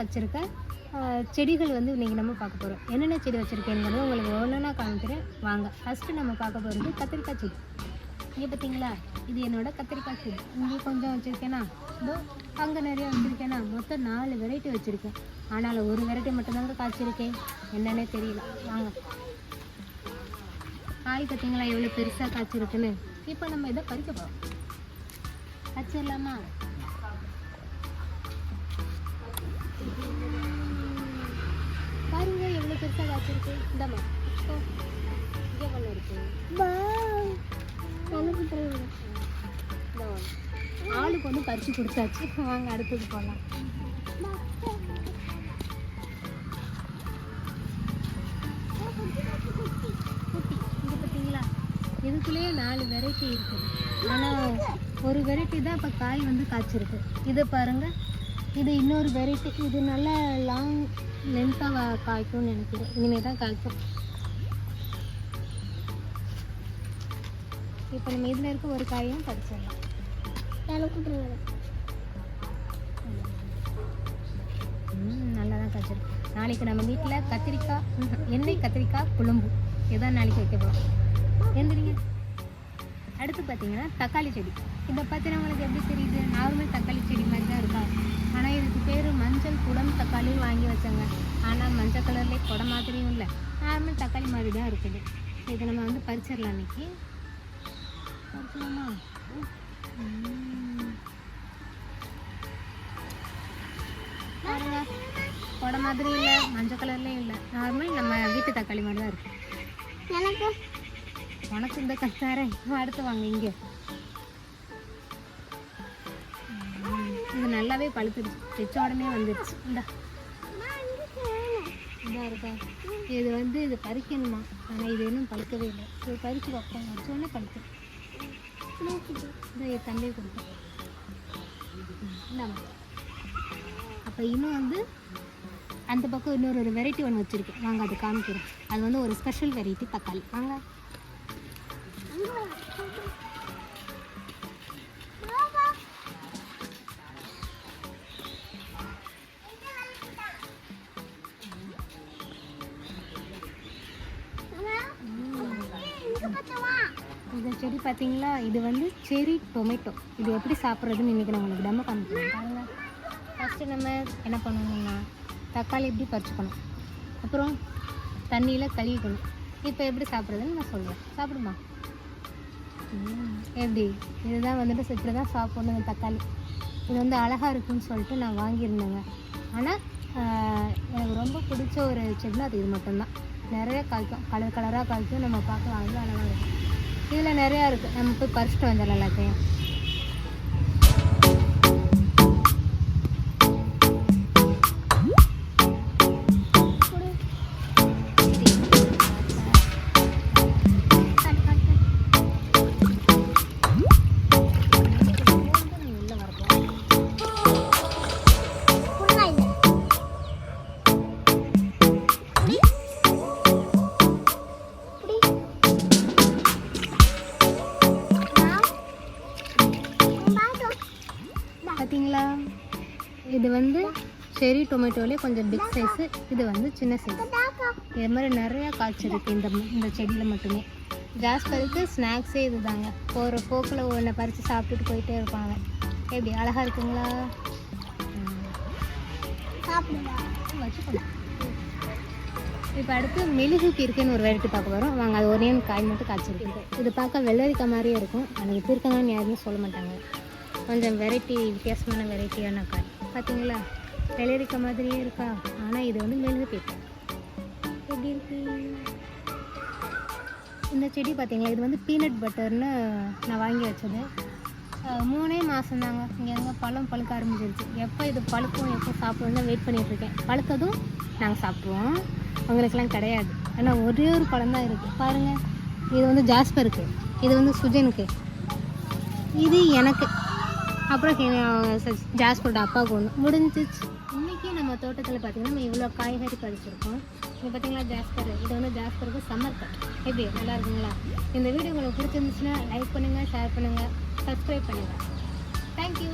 வச்சுருக்க செடிகள் வந்து இன்றைக்கி நம்ம பார்க்க போகிறோம் என்னென்ன செடி வச்சுருக்கேங்கிறது உங்களுக்கு ஒவ்வொன்றா காமிக்கிறேன். வாங்க ஃபஸ்ட்டு நம்ம பார்க்க போகிறது கத்திரிக்காய் செடி. இங்கே பார்த்தீங்களா? இது என்னோட கத்திரிக்காய் செடி. இங்கே கொஞ்சம் வச்சுருக்கேனா? இதோ அங்கே நிறைய வச்சுருக்கேனா? மொத்தம் நாலு வெரைட்டி வச்சுருக்கேன். ஆனால் ஒரு வெரைட்டி மட்டும்தாங்க காய்ச்சிருக்கேன். என்னன்னே தெரியல. வாங்க. காய் பார்த்தீங்களா? எவ்வளோ பெருசாக காய்ச்சிருக்குன்னு. இப்போ நம்ம இதை பறிக்க போகிறோம் பறிச்சிடலாமா இந்தாம்மா இங்கே ஒன்று இருக்கு ஆளுக்கு வந்து பறிச்சு கொடுத்தாச்சு. வாங்க அடுத்தது போகலாம் இங்கே பார்த்தீங்களா இதுக்குள்ளேயே நாலு வெரைட்டி இருக்குது. ஆனால் ஒரு வெரைட்டி தான் இப்போ காய் வந்து காய்ச்சிருக்கு. இதை பாருங்க. இது இன்னொரு வெரைட்டி இது நல்லா லாங் லென்த்தாக காய்க்கும்னு நினைக்கிறேன் இனிமேல் தான் காய்க்கும் இப்போ நம்ம இதில் இருக்க ஒரு காயும் பறிச்சிடலாம் நல்லா தான் காய்ச்சிருக்கு. நாளைக்கு நம்ம வீட்டில் கத்திரிக்காய் எண்ணெய் கத்திரிக்காய் குழம்பு. இதுதான் நாளைக்கு வைக்க போகிறோம் எந்திரிங்க. அடுத்து பார்த்தீங்கன்னா தக்காளி செடி. இதை பற்றின உங்களுக்கு எப்படி தெரியுது? நார்மல் தக்காளி செடி மாதிரி தான் இருக்கா ஆனால் இதுக்கு பேர் மஞ்சள் குடம் தக்காளி வச்சாங்க ஆனால் மஞ்சள் கலர்லேயே குடம் மாதிரியும் இல்லை. நார்மல் தக்காளி மாதிரி தான் இருக்குது. இதை நம்ம வந்து பறிச்சிடலாம் இன்னைக்கு. பறிச்சிடலாமா ம். பாருங்க. குடம் மாதிரி இல்லை மஞ்சள் கலர்லேயும் இல்லை. நார்மல் நம்ம வீட்டு தக்காளி மாதிரி தான் இருக்குது எனக்கு? உனக்கு இந்த கத்தாரேன் அடுத்து வாங்க இங்கே. இது நல்லாவே பழுத்துருச்சு வச்ச உடனே வந்துருச்சு. இந்த. இதா இருக்கா? இது வந்து இது பறிக்கணுமா? ஆனால் இது இன்னும் பழுக்கவே இல்லை. இது பறித்து வைப்போம். வச்ச பழுக்கும் இந்த என் தம்பி கொடுப்போம் அப்போ இன்னும் வந்து அந்த பக்கம் இன்னொரு ஒரு வெரைட்டி ஒன்று வச்சுருக்கேன். வாங்க அது காமிக்கிறோம் அது வந்து ஒரு ஸ்பெஷல் வெரைட்டி தக்காளி. வாங்க. இந்த செடி பார்த்தீங்களா? இது வந்து செரி டொமேட்டோ. இது எப்படி சாப்பிட்றதுன்னு இன்றைக்கி நான் உங்களுக்கு டெமோ காமிக்கிறேன். ஃபஸ்ட்டு நம்ம என்ன பண்ணணும்னா தக்காளி எப்படி பறிச்சுக்கணும்? அப்புறம் தண்ணியில் கழுவிக்கணும். இப்போ எப்படி சாப்பிட்றதுன்னு நான் சொல்கிறேன் சாப்பிடுமா? எப்படி? இதுதான் வந்துட்டு இப்படி தான் சாப்பிட்ணுங்க தக்காளி. இது வந்து அழகாக இருக்குன்னு சொல்லிட்டு நான் வாங்கியிருந்தேங்க. ஆனால் எனக்கு ரொம்ப பிடிச்ச ஒரு செடினா அது இது மட்டும்தான். நிறைய காய்க்கும். கலர் கலராக காய்க்கும். நம்ம பார்க்கலாம். அவ்வளோ அழகாக இருக்கும். இதில் நிறையா இருக்குது நம்ம போய் பறிச்சுட்டு வந்துடலாம் எல்லாத்தையும். பார்த்தீங்களா இது வந்து செரி டொமேட்டோலே கொஞ்சம் பிக் சைஸு இது வந்து சின்ன சைஸ் இது மாதிரி நிறையா காய்ச்சிருக்கு இந்த இந்த செடியில் மட்டுமே. ஜாஸ்பருக்கு ஸ்நாக்ஸே இது தாங்க போகிற போக்கில் ஒன்றை பறித்து சாப்பிட்டுட்டு போயிட்டே இருப்பாங்க. எப்படி அழகாக இருக்குங்களா? இப்போ அடுத்து மெழுகு இருக்குன்னு ஒரு வெரைட்டி பார்க்க வரோம் வாங்க அது ஒரே காய் மட்டும் காய்ச்சிருக்கு. இது பார்க்க வெள்ளரிக்காய் மாதிரியே இருக்கும். அது பீர்க்கங்கான்னு யாருமே சொல்ல மாட்டாங்க. கொஞ்சம் வெரைட்டி வித்தியாசமான வெரைட்டியான காய். பார்த்தீங்களா வெள்ளரிக்காய் மாதிரியே இருக்கா? ஆனால் இது வந்து மெழுகு பேப்பர் எப்படி இருக்கு? இந்த செடி பார்த்தீங்களா இது வந்து பீனட் பட்டர்னு நான் வாங்கி வச்சது. மூணே மாதம் தாங்க. இங்கே எங்கே பழம் பழுக்க ஆரம்பிச்சிருச்சு. எப்போ இது பழுக்கும் எப்போ சாப்பிடுவோம் வெயிட் பண்ணிகிட்ருக்கேன் இருக்கேன். பழுத்ததும் நாங்கள் சாப்பிடுவோம். உங்களுக்கெல்லாம் கிடையாது. ஆனால் ஒரே ஒரு பழம் தான் இருக்குது பாருங்கள் இது வந்து ஜாஸ்பருக்கு. இது வந்து சுஜனுக்கு. இது எனக்கு. அப்புறம் ஹே- அப்பாவுக்கு ஒன்று முடிஞ்சிச்சு. இன்றைக்கி நம்ம தோட்டத்தில் பார்த்தீங்கன்னா நம்ம இவ்வளோ காய்கறி பறிச்சிருக்கோம். இங்கே பார்த்தீங்களா ஜாஸ்பர் இது வந்து ஜாஸ்பருக்கு சம்மர் கட் எப்படி? நல்லா இருக்குங்களா? இந்த வீடியோ உங்களுக்கு பிடிச்சிருந்துச்சுன்னா லைக் பண்ணுங்கள் ஷேர் பண்ணுங்கள் சப்ஸ்கிரைப் பண்ணுங்கள் தேங்க்யூ